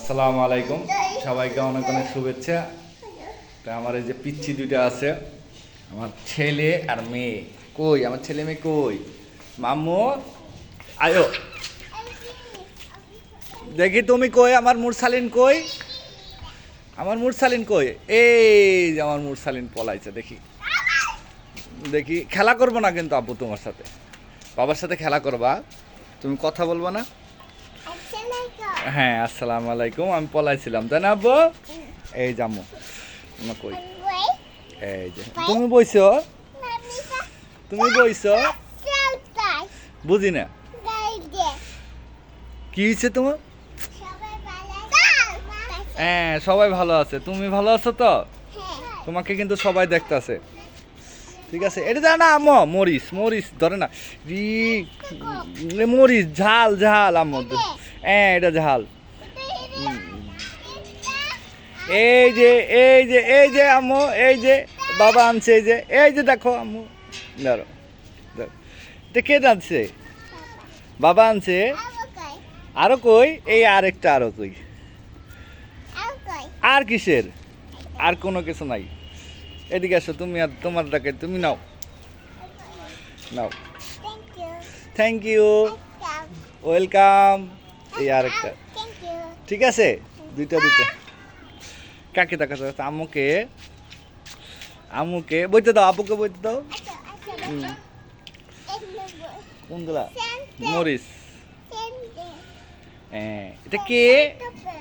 আসসালামু আলাইকুম। সবাইকে অনেক অনেক শুভেচ্ছা। তা আমার এই যে পিচ্ছি দুইটা আছে, আমার ছেলে আর মেয়ে। কই? আমার ছেলে মেয়ে কই? মাম্মু? আয়ো। দেখি তুমি কই? আমার মুরসালিন কই? আমার মুরসালিন কই? এই যে আমার মুরসালিন পলাইছে, দেখি। দেখি, খেলা করব না কিন্তু আব্বু তোমার সাথে। বাবার সাথে খেলা করবা? তুমি কথা বলব না? হ্যাঁ আসসালামু আলাইকুম। আমি পলাইছিলাম তাই না আব্বু? এই জামু কই? এই যে তুমি বইছো? তুমি বইছো? বুঝি না কি হয়েছে তোমার? হ্যাঁ সবাই ভালো আছে। তুমি ভালো আছো তো? তোমাকে কিন্তু সবাই দেখতাছে। ঠিক আছে এটা জানা আম্মু মরিস মরিস ধরে না। রি এ মরিস ঝাল ঝাল আম্মু। হ্যাঁ এটা ঝাল এই যে এই যে এই যে আম্মু এই যে বাবা আনছে এই যে এই যে দেখো আম্মু। ধরো। এটা কে জানছে বাবা আনছে। আরও কই? এই আরেকটা আরও কই? আর কিসের? আর কোনো কিছু নাই। এদিকে আসো তুমি আর তোমার ডাকে তুমি নাও। নাও। থ্যাংক ইউ ওয়েলকাম এই আরেকটা। ঠিক আছে? দুইটা দুইটা। কাকে যাচ্ছে? আম্মুকে? আম্মুকে? বইতে দাও আপুকে বইতে দাও। কোনগুলা? মরিস হ্যাঁ এটা কে?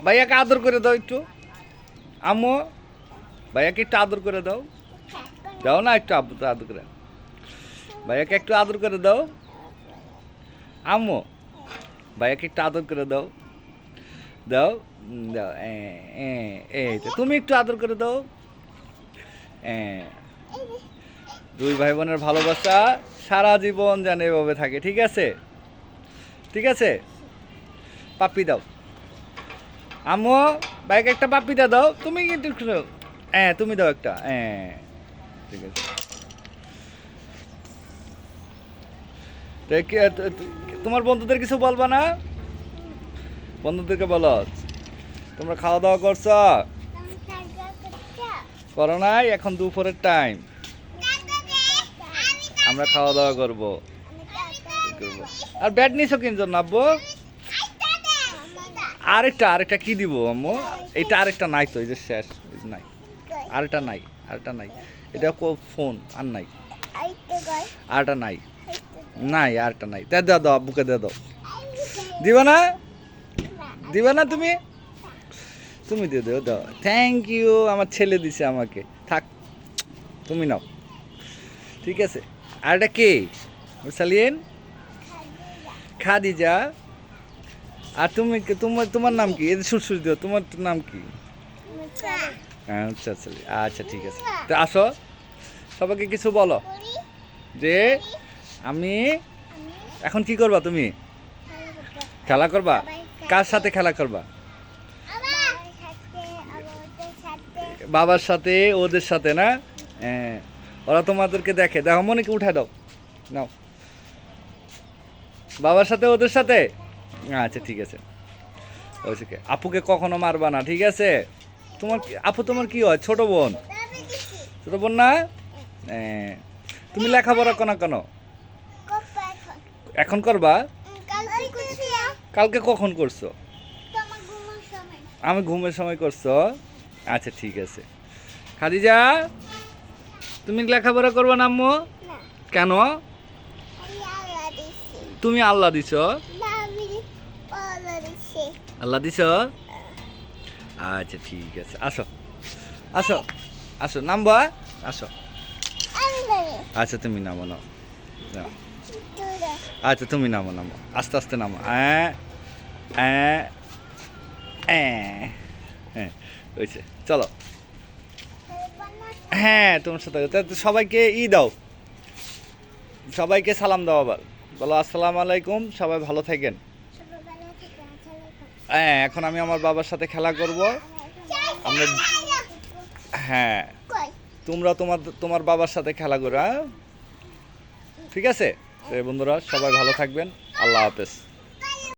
ভাইয়াকে আদর করে দাও একটু। আম্মু ভাইয়াকে একটু আদর করে দাও। দাও না একটু আদর করে। ভাইয়াকে একটু আদর করে দাও। আম্মু ভাইয়াকে একটু আদর করে দাও। দাও দাও তুমি একটু আদর করে দাও। দুই ভাই বোনের ভালোবাসা সারা জীবন যেন এভাবে থাকে, ঠিক আছে? ঠিক আছে? পাপ্পি দাও। আম্মু, ভাইকে একটা পাপ্পিটা দাও। তুমি একটু হ্যাঁ তুমি দাও একটা। হ্যাঁ ঠিক আছে তো কে- তো- তো- তোমার বন্ধুদের কিছু বলবা না? বন্ধুদেরকে বলো। তোমরা খাওয়া দাওয়া করছ? করো নাই? এখন দুপুরের টাইম আমরা খাওয়া দাওয়া করব। আর ব্যাট নিছো কিনছো নাব্বো আরেকটা আরেকটা কি দিব, আম্মু? এটা আরেকটা নাই তো, এই যে শেষ নাই। আরেকটা নাই আরেকটা নাই। এটা ফোন আর নাই। আরেকটা নাই। নাই, আরেকটা নাই। দে দাও দাও, আব্বুকে দে, দাও। দিবা না? দিবা না তুমি? তুমি দিয়ে দাও দাও। থ্যাংক ইউ আমার ছেলে দিছে আমাকে। থাক, তুমি নাও। ঠিক আছে। আর এটা কে? সালিয়েন খাদিজা। আর তুমি তোমার তোমার নাম কি? এদের সুর সুর দিও, তোমার নাম কি? আচ্ছা আচ্ছা আচ্ছা ঠিক আছে। তো আসো। সবাইকে কিছু বলো। যে আমি? এখন কি করবা তুমি? খেলা করবা? কার সাথে খেলা করবা? বাবার সাথে, ওদের সাথে, না? হ্যাঁ। ওরা তোমাদেরকে দেখে। দেখো, মনেকে উঠে দাও। নাও। বাবার সাথে, ওদের সাথে? আচ্ছা ঠিক আছে। ওইসে আপুকে কখনো মারবা না, ঠিক আছে? তোমার আপু, তোমার কি হয়? ছোট বোন? ছোট বোন না? হ্যাঁ। তুমি লেখাপড়া কেন কেন? এখন করবা? কালকে কখন করছ? আমি ঘুমের সময় করছ? আচ্ছা ঠিক আছে। খাদিজা তুমি লেখাপড়া করবা না আম্মু? কেন? তুমি আল্লাহ দিছ? আল্লাহ দিছ। আচ্ছা ঠিক আছে। আসো। আসো। আসো নামবা? আসো। আচ্ছা তুমি নামো নাও নাও। আচ্ছা তুমি নামো নামো। আস্তে আস্তে নামো। হ্যাঁ হ্যাঁ হ্যাঁ হ্যাঁ হয়েছে। চলো। হ্যাঁ তোমার সাথে সবাইকে ই দাও। সবাইকে সালাম দাও আবার। বলো আসসালামু আলাইকুম সবাই ভালো থাকেন। হ্যাঁ এখন আমি আমার বাবার সাথে খেলা করব। আমরা হ্যাঁ। তোমরা তোমার তোমার বাবার সাথে খেলা করো হ্যাঁ ঠিক আছে? বন্ধুরা সবাই ভালো থাকবেন। আল্লাহ হাফেজ।